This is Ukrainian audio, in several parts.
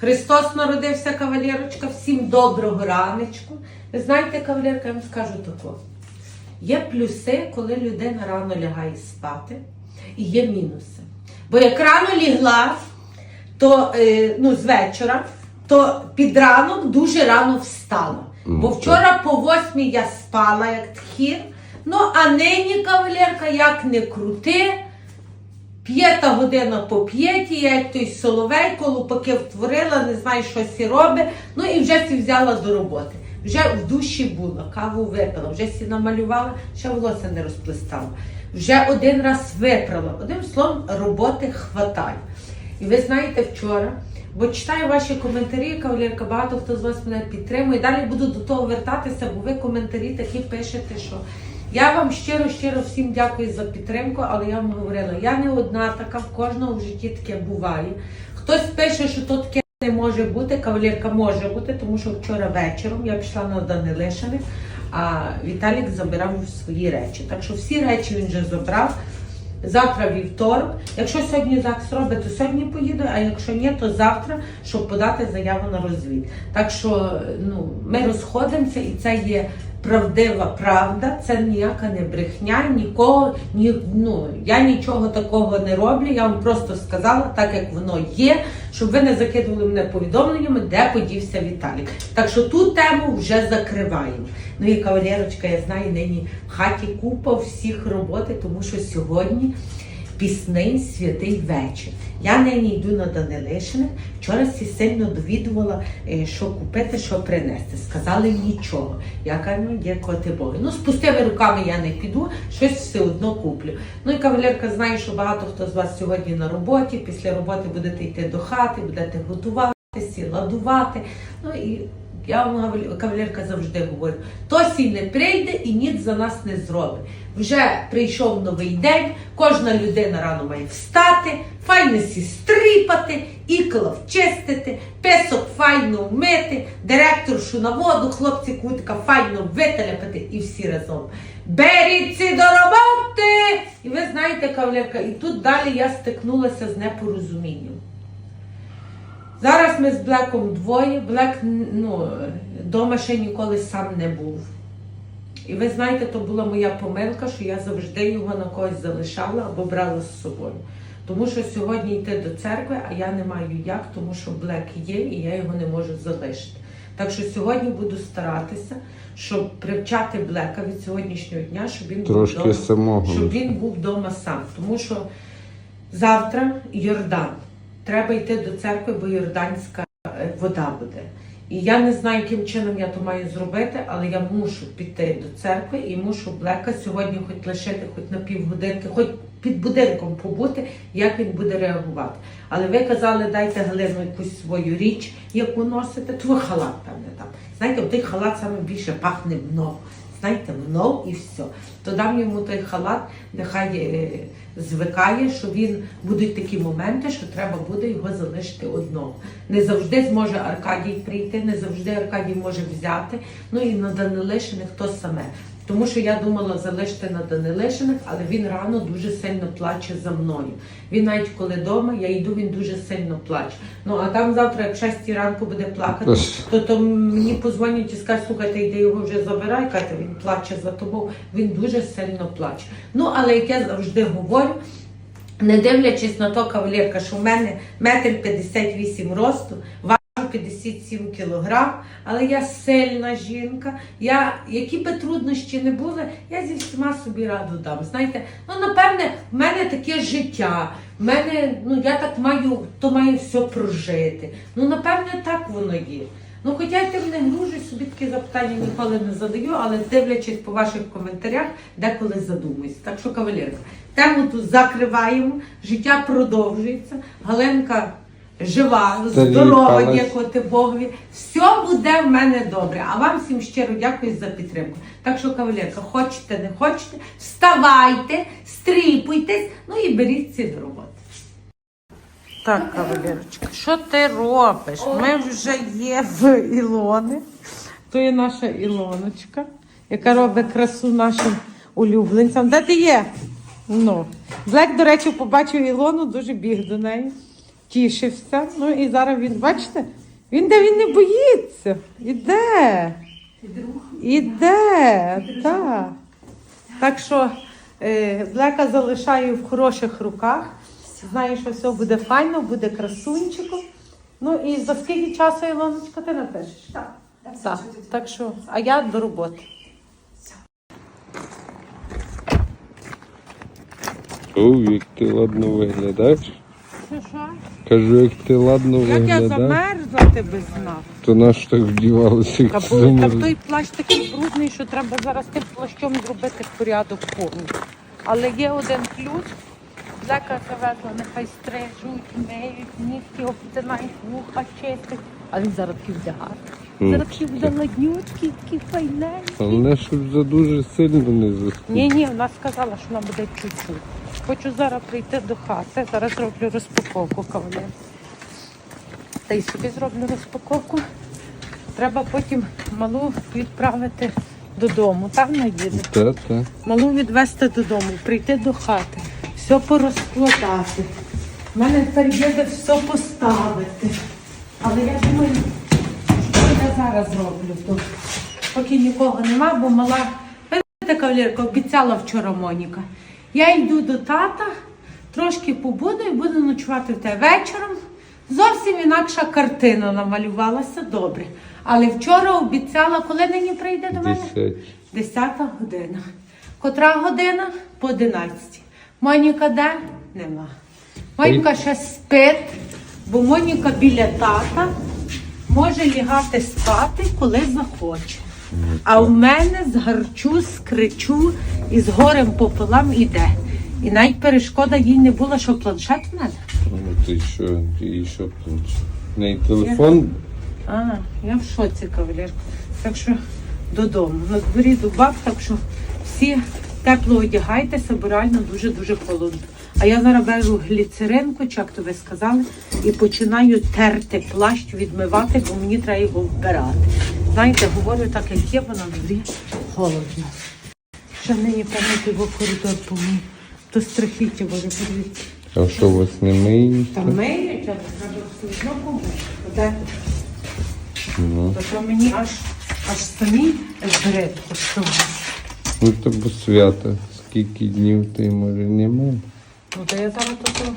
Христос народився, кавалерочка, всім доброго раночку. Ви знаєте, кавалерка, я вам скажу тако. Є плюси, коли людина рано лягає спати, і є мінуси. Бо як рано лігла, то е, ну, з вечора, то під ранок дуже рано встала. Бо вчора по восьмій я спала, як тхір. Ну, а нині, кавалерка, як не крути, П'єта година по п'єті, я як той соловей, колупаки втворила, не знаю, що сі робить. Ну і вже сі взяла до роботи. Вже в душі була, каву випила, вже сі намалювала, ще волосся не розплестала. Вже один раз випрала. Одним словом, роботи хватає. І ви знаєте, вчора, бо читаю ваші коментарі, кавалерка, багато хто з вас мене підтримує. Далі буду до того вертатися, бо ви коментарі такі пишете, що я вам щиро-щиро всім дякую за підтримку, але я вам говорила, я не одна така, в кожного в житті таке буває. Хтось пише, що то таке не може бути, кавалерка може бути, тому що вчора вечором я пішла на Данилишини, а Віталік забирав свої речі. Так що всі речі він вже забрав. Завтра вівторок. Якщо сьогодні ЗАГС робить, то сьогодні поїду, а якщо ні, то завтра, щоб подати заяву на розвід. Так що ну, ми розходимося, і це є правдива правда, це ніяка не брехня, нікого, ні, ну, я нічого такого не роблю. Я вам просто сказала, так як воно є, щоб ви не закидували мене повідомленнями, де подівся Віталік. Так що ту тему вже закриваємо. Ну і кавалерочка, я знаю, нині в хаті купа всіх роботи, тому що сьогодні пісний святий вечір. Я нині йду на Данилишиних. Вчора всі сильно довідувала, е, що купити, що принести. Сказали нічого. Я кажу, ну дякувати Богу. Ну, з пустими руками я не піду, щось все одно куплю. Ну і кавалерка знає, що багато хто з вас сьогодні на роботі. Після роботи будете йти до хати, будете готуватися, ладувати. Ну і я вам кавалерка завжди говорю, Тосі не прийде і ніц за нас не зробить. Вже прийшов новий день, кожна людина рано має встати, файно сі стріпати, ікла вчистити, песок файно вмити, директоршу на воду, хлопці кутика файно вителяпати і всі разом. Беріться до роботи! І ви знаєте, кавалерка, і тут далі я стикнулася з непорозумінням. Зараз ми з Блеком двоє. Блек ну, дома ще ніколи сам не був. І ви знаєте, то була моя помилка, що я завжди його на когось залишала або брала з собою. Тому що сьогодні йти до церкви, а я не маю як, тому що Блек є і я його не можу залишити. Так що сьогодні буду старатися, щоб привчати Блека від сьогоднішнього дня, щоб він Трошки був вдома, самого. щоб він був вдома сам. Тому що завтра Йордан. Треба йти до церкви, бо Йорданська е, вода буде. І я не знаю, яким чином я то маю зробити, але я мушу піти до церкви і мушу Блека сьогодні хоч лишити, хоч на півгодинки, хоч під будинком побути, як він буде реагувати. Але ви казали, дайте Галину якусь свою річ, яку носите, то ви халат певне там. Знаєте, той халат саме більше пахне мною. Знаєте, мнов і все. То дам йому той халат, нехай е, звикає, що він будуть такі моменти, що треба буде його залишити одного. Не завжди зможе Аркадій прийти, не завжди Аркадій може взяти. Ну і на Данилишиних то саме. Тому що я думала залишити на Данилишиних, але він рано дуже сильно плаче за мною. Він навіть коли вдома, я йду, він дуже сильно плаче. Ну а там завтра, як в 6 ранку буде плакати, то, то мені позвонять і скажуть, слухайте, йди його вже забирай, Катя, він плаче за тобою. Він дуже сильно плаче. Ну, але як я завжди говорю, не дивлячись на то, кавалерка, що в мене метр 58 росту, важу 57 кілограм, але я сильна жінка. Я, які би труднощі не були, я зі всіма собі раду дам. Знаєте, ну напевне, в мене таке життя. В мене, ну я так маю, то маю все прожити. Ну, напевне, так воно є. Ну, хоча я тим не гружусь, собі такі запитання ніколи не задаю, але дивлячись по ваших коментарях, деколи задумуюсь. Так що, кавалерка, тему тут закриваємо, життя продовжується. Галенка жива, здорова, дякувати Богові. Все буде в мене добре. А вам всім щиро дякую за підтримку. Так що, кавалерка, хочете, не хочете, вставайте, стріпуйтесь, ну і беріться до роботи. Так, кавалерочка, що ти робиш? Ми вже є в Ілони. То є наша Ілоночка, яка робить красу нашим улюбленцям. Де ти є? Ну. Блек, до речі, побачив Ілону, дуже біг до неї. тішився. Ну і зараз він, бачите, він де він не боїться. Іде. Іде. Так. Так що е, Блека залишаю в хороших руках. Знаю, що все буде файно, буде красунчиком. Ну і за скільки часу, Ілоночка, ти напишеш? Так. Так. Так що, а я до роботи. О, як ти ладно виглядаєш. Що що? Кажу, як ти ладно Як я виглядаєш. замерзла, ти би знав. То наш так вдівалося, як Та, бо, та той плащ такий брудний, що треба зараз тим плащом зробити порядок повний. Але є один плюс. Лека завезла, нехай стрижуть, миють, нігті обтинають, вуха чистять. А він зараз такий гарний. М. Зараз такий буде ладнючий, такий файненький. Головне, щоб за дуже сильно не заскучив. Ні, ні, вона сказала, що вона буде чуть-чуть. Хочу зараз прийти до хати. Зараз роблю розпаковку кавалер. Та й собі зроблю розпаковку. Треба потім малу відправити додому. Там наїде. Та, та. Малу відвезти додому, прийти до хати, все порозкладати. У мене тепер є де все поставити. Але я думаю, що я зараз зроблю тут. Поки нікого нема, бо мала. Видите, кавалерка, обіцяла вчора Моніка. Я йду до тата, трошки побуду і буду ночувати в тебе вечором. Зовсім інакша картина намалювалася добре. Але вчора обіцяла, коли нині прийде до мене? Десять. Десята година. Котра година? По одинадцятій. Моніка де? Нема. Моніка ще спить, бо Моніка біля тата може лягати спати, коли захоче. А в мене згарчу, скричу і з горем пополам іде. І навіть перешкода їй не була, що планшет в мене. Ну, ти що, ти що планш? В неї телефон А, я в шоці, кавалерка. Так що додому. На дворі дубак, так що всі тепло одягайтеся, бо реально дуже-дуже холодно. А я зараз беру гліцеринку, чи як то ви сказали, і починаю терти плащ, відмивати, бо мені треба його вбирати. Знаєте, говорю так, як є, бо на дворі холодно. Ще нині пам'ятаю його коридор помив. То страхіття, боже, подивіться. А що у вас не миють? Та миють, але треба все одно помити. Де? Ну. То мені аж, аж самі бридко з того. Ну то бо свято. Скільки днів ти може немає? Ну, то я зараз таку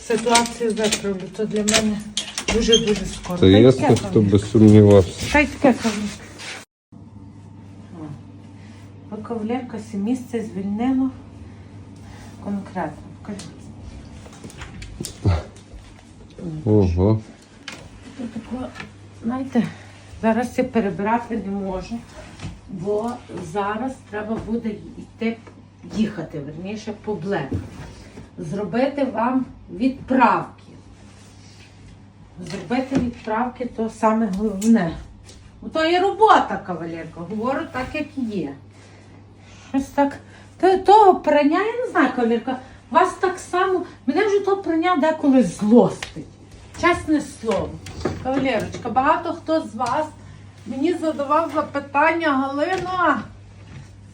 ситуацію виправлю. То для мене дуже-дуже скоро. Та ясно, хто би сумнівався. Та й таке. О, Кавалерка сі місце звільнило конкретно. Ого. Знаєте, зараз я перебирати не можу, бо зараз треба буде йти їхати, верніше, по блеку. Зробити вам відправки. Зробити відправки то саме головне. Бо то є робота, кавалерка. Говорю так, як є. Щось так. То, того прання, я не знаю, кавалерка. Вас так само, мене вже то прання деколи злостить. Чесне слово. Кавалерочка, багато хто з вас мені задавав запитання, Галино,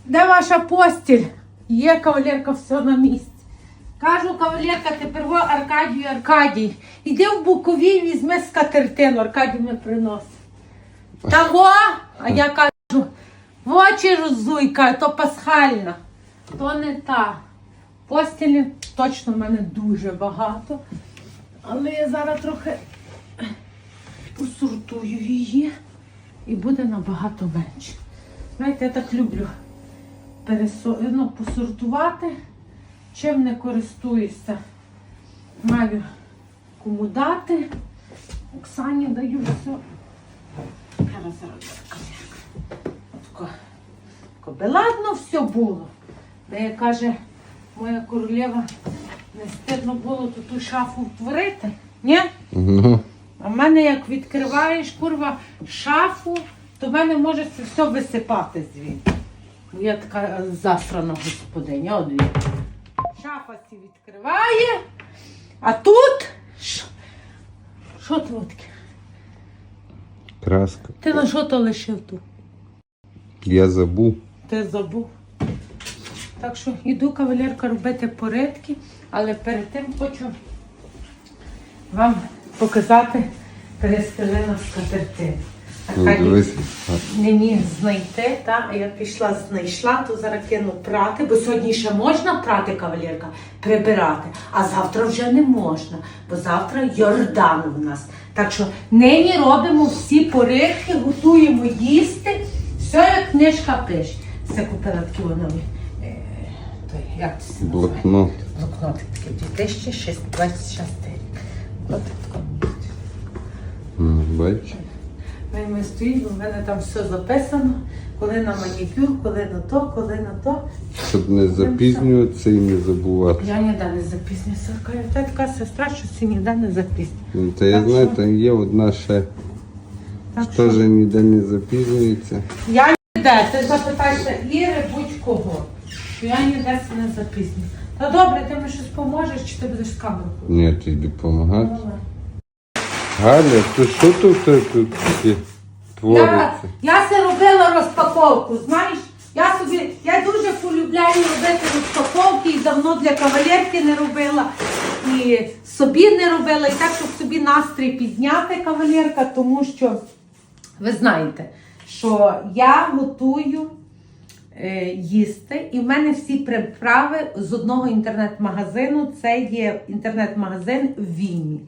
де ваша постіль? Є кавалерка, все на місці. Кажу, кавалерка, тепер во Аркадію, Аркадій. Іди в Букові, візьми скатертину, Аркадій мене приносить. Та во, а я кажу, в очі розуйка, то пасхальна. То не та. Постілі точно в мене дуже багато. Але я зараз трохи посортую її і буде набагато менше. Знаєте, я так люблю ну, посортувати, чим не користуюся. Маю кому дати. Оксані даю все. Зараз зараз Отако. Тако беладно все було. Де як каже моя королева, не стидно було тут ту шафу втворити. Ні? Ну, А в мене як відкриваєш курва шафу, то в мене може це все висипати звідти. Я така засрана господиня. От він. Шафа сі відкриває, а тут. Що? То таке? краска. Ти на що то лишив тут? Я забув. Ти забув. Так що йду кавалерка робити порядки, але перед тим хочу вам показати перестелена скатертина. Ну, дивись. не міг знайти, та, а я пішла, знайшла, то зараз кину прати, бо сьогодні ще можна прати, кавалерка, прибирати, а завтра вже не можна, бо завтра Йордан у нас. Так що нині робимо всі порядки, готуємо їсти, все як книжка пише. Це купила такі воно. Е, як це називає? Блокнот. Блокнотик такий 2026 Бачиш? Ми, стоїмо, в мене там все записано, коли на манікюр, коли на то, коли на то. Щоб не запізнюватися і не забувати. Я ніде не запізнююся. Та така сестра, що всі ніде не запізнює. Ну, Та я знаю, там є одна ще, що теж ніде не запізнюється. Я ніде, ти запитайся Іри будь-кого, що я ніде не запізнюю. Та добре, ти мені щось поможеш, чи ти будеш з камерою? Ні, ти йди допомагати. Галя, то що тут в тебе тут таке Я, твориться? я це робила розпаковку, знаєш? Я собі, я дуже полюбляю робити розпаковки і давно для кавалерки не робила, і собі не робила, і так, щоб собі настрій підняти кавалерка, тому що ви знаєте, що я готую їсти, і в мене всі приправи з одного інтернет-магазину. Це є інтернет-магазин Вімі.